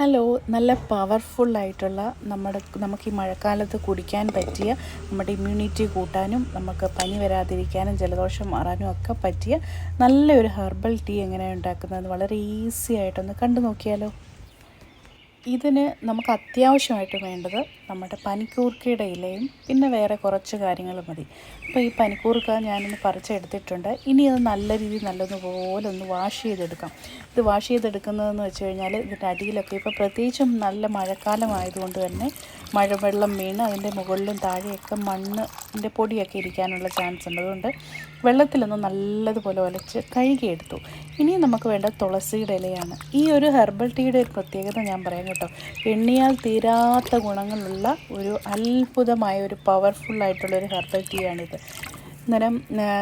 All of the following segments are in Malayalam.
ഹലോ നല്ല പവർഫുള്ളായിട്ടുള്ള നമ്മുടെ നമുക്ക് ഈ മഴക്കാലത്ത് കുടിക്കാൻ പറ്റിയ നമ്മുടെ ഇമ്മ്യൂണിറ്റി കൂട്ടാനും നമുക്ക് പനി വരാതിരിക്കാനും ജലദോഷം മാറാനും ഒക്കെ പറ്റിയ നല്ലൊരു ഹെർബൽ ടീ എങ്ങനെയാണ് ഉണ്ടാക്കുന്നത്? വളരെ ഈസി ആയിട്ടൊന്ന് കണ്ടു നോക്കിയാലോ ഇതിന് നമുക്ക് അത്യാവശ്യമായിട്ട് വേണ്ടത് നമ്മുടെ പനിക്കൂർക്കയുടെ ഇലയും പിന്നെ വേറെ കുറച്ച് കാര്യങ്ങൾ മതി. അപ്പോൾ ഈ പനിക്കൂർക്ക ഞാനൊന്ന് പറിച്ചെടുത്തിട്ടുണ്ട്. ഇനി അത് നല്ല രീതിയിൽ നല്ലതുപോലെ ഒന്ന് വാഷ് ചെയ്തെടുക്കാം. ഇത് വാഷ് ചെയ്തെടുക്കുന്നതെന്ന് വെച്ച് കഴിഞ്ഞാൽ ഇതിന്റെ അടിയിലൊക്കെ ഇപ്പോൾ പ്രത്യേകിച്ചും നല്ല മഴക്കാലം ആയതുകൊണ്ട് തന്നെ മഴവെള്ളം വീണ് അതിന്റെ മുകളിലും താഴെയൊക്കെ മണ്ണിന്റെ പൊടിയൊക്കെ ഇരിക്കാനുള്ള ചാൻസ് ഉണ്ട്. അതുകൊണ്ട് വെള്ളത്തിലൊന്ന് നല്ലതുപോലെ ഒലച്ച് കഴുകിയെടുത്തു. ഇനി നമുക്ക് വേണ്ട തുളസിയുടെ ഇലയാണ്. ഈ ഒരു ഹെർബൽ ടീയുടെ ഒരു പ്രത്യേകത ഞാൻ പറയാം കേട്ടോ. എണ്ണിയാൽ തീരാത്ത ഗുണങ്ങളുള്ള ഒരു അത്ഭുതമായ ഒരു പവർഫുള്ളായിട്ടുള്ള ഒരു ഹെർബൽ ടീയാണിത് അന്നേരം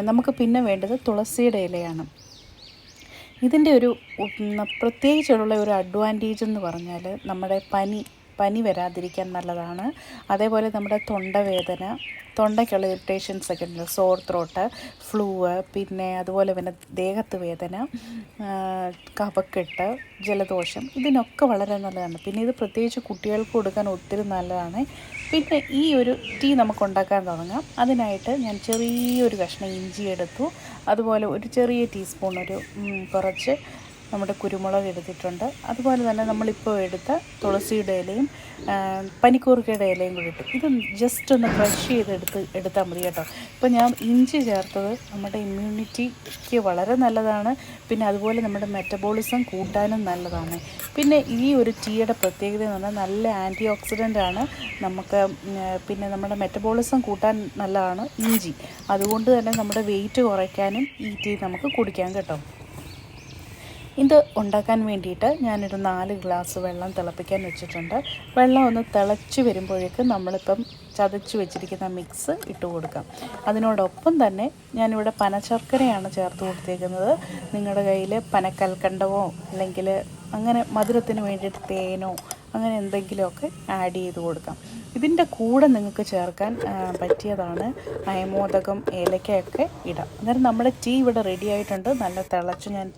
നമുക്ക് പിന്നെ വേണ്ടത് തുളസിയുടെ ഇലയാണ്. ഇതിന്റെ ഒരു പ്രത്യേകിച്ചുള്ള ഒരു അഡ്വാന്റേജ് എന്ന് പറഞ്ഞാൽ നമ്മുടെ പനി പനി വരാതിരിക്കാൻ നല്ലതാണ്. അതേപോലെ നമ്മുടെ തൊണ്ടവേദന തൊണ്ടയ്ക്കുള്ള ഇറിറ്റേഷൻസ് ഒക്കെ ഉണ്ട് സോർ ത്രോട്ട് ഫ്ലൂ പിന്നെ അതുപോലെ തന്നെ ദേഹത്ത് വേദന കഫക്കെട്ട് ജലദോഷം ഇതിനൊക്കെ വളരെ നല്ലതാണ്. പിന്നെ ഇത് പ്രത്യേകിച്ച് കുട്ടികൾക്ക് കൊടുക്കാൻ ഒത്തിരി നല്ലതാണ്. പിന്നെ ഈ ഒരു ടീ നമുക്ക് ഉണ്ടാക്കാൻ തുടങ്ങാം. അതിനായിട്ട് ഞാൻ ചെറിയൊരു കഷ്ണം ഇഞ്ചി എടുത്തു. അതുപോലെ ഒരു ചെറിയ ടീസ്പൂൺ ഒരു കുറച്ച് നമ്മുടെ കുരുമുളക് എടുത്തിട്ടുണ്ട്. അതുപോലെ തന്നെ നമ്മളിപ്പോൾ എടുത്ത തുളസിയുടെ ഇലയും പനിക്കൂർക്കയുടെ ഇലയും കൂടി ഇട്ടു. ഇത് ജസ്റ്റ് ഒന്ന് ക്രഷ് ചെയ്തെടുത്ത് എടുത്താൽ മതി കേട്ടോ. ഇപ്പോൾ ഞാൻ ഇഞ്ചി ചേർത്തത് നമ്മുടെ ഇമ്മ്യൂണിറ്റിക്ക് വളരെ നല്ലതാണ്. പിന്നെ അതുപോലെ നമ്മുടെ മെറ്റബോളിസം കൂട്ടാനും നല്ലതാണ്. പിന്നെ ഈ ഒരു ടീയുടെ പ്രത്യേകത എന്ന് പറഞ്ഞാൽ നല്ല ആന്റി ഓക്സിഡന്റ് ആണ്. നമുക്ക് പിന്നെ നമ്മുടെ മെറ്റബോളിസം കൂട്ടാൻ നല്ലതാണ് ഇഞ്ചി. അതുകൊണ്ട് തന്നെ നമ്മുടെ വെയിറ്റ് കുറയ്ക്കാനും ഈ ടീ നമുക്ക് കുടിക്കാം കേട്ടോ. ഇത് ഉണ്ടാക്കാൻ വേണ്ടിയിട്ട് ഞാനൊരു നാല് ഗ്ലാസ് വെള്ളം തിളപ്പിക്കാൻ വെച്ചിട്ടുണ്ട്. വെള്ളം ഒന്ന് തിളച്ച് വരുമ്പോഴേക്ക് നമ്മളിപ്പം ചതച്ച് വെച്ചിരിക്കുന്ന മിക്സ് ഇട്ട് കൊടുക്കാം. അതിനോടൊപ്പം തന്നെ ഞാനിവിടെ പനശർക്കരയാണ് ചേർത്ത് കൊടുത്തേക്കുന്നത്. നിങ്ങളുടെ കയ്യിൽ പനക്കൽക്കണ്ടമോ അല്ലെങ്കിൽ അങ്ങനെ മധുരത്തിന് വേണ്ടിയിട്ട് തേനോ അങ്ങനെ എന്തെങ്കിലുമൊക്കെ ആഡ് ചെയ്ത് കൊടുക്കാം. ഇതിന്റെ കൂടെ നിങ്ങൾക്ക് ചേർക്കാൻ പറ്റിയതാണ് അയമോദകം ഏലക്കയൊക്കെ ഇടാം. അന്നേരം നമ്മുടെ ടീ ഇവിടെ റെഡി ആയിട്ടുണ്ട്. നല്ല തിളച്ച് ഞാൻ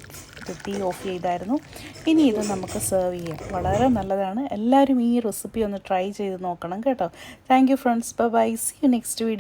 തീ ഓഫ് ചെയ്തായിരുന്നു. ഇനി ഇത് നമുക്ക് സെർവ് ചെയ്യാം. വളരെ നല്ലതാണ്. എല്ലാവരും ഈ റെസിപ്പി ഒന്ന് ട്രൈ ചെയ്ത് നോക്കണം കേട്ടോ. Thank friends bye see you next video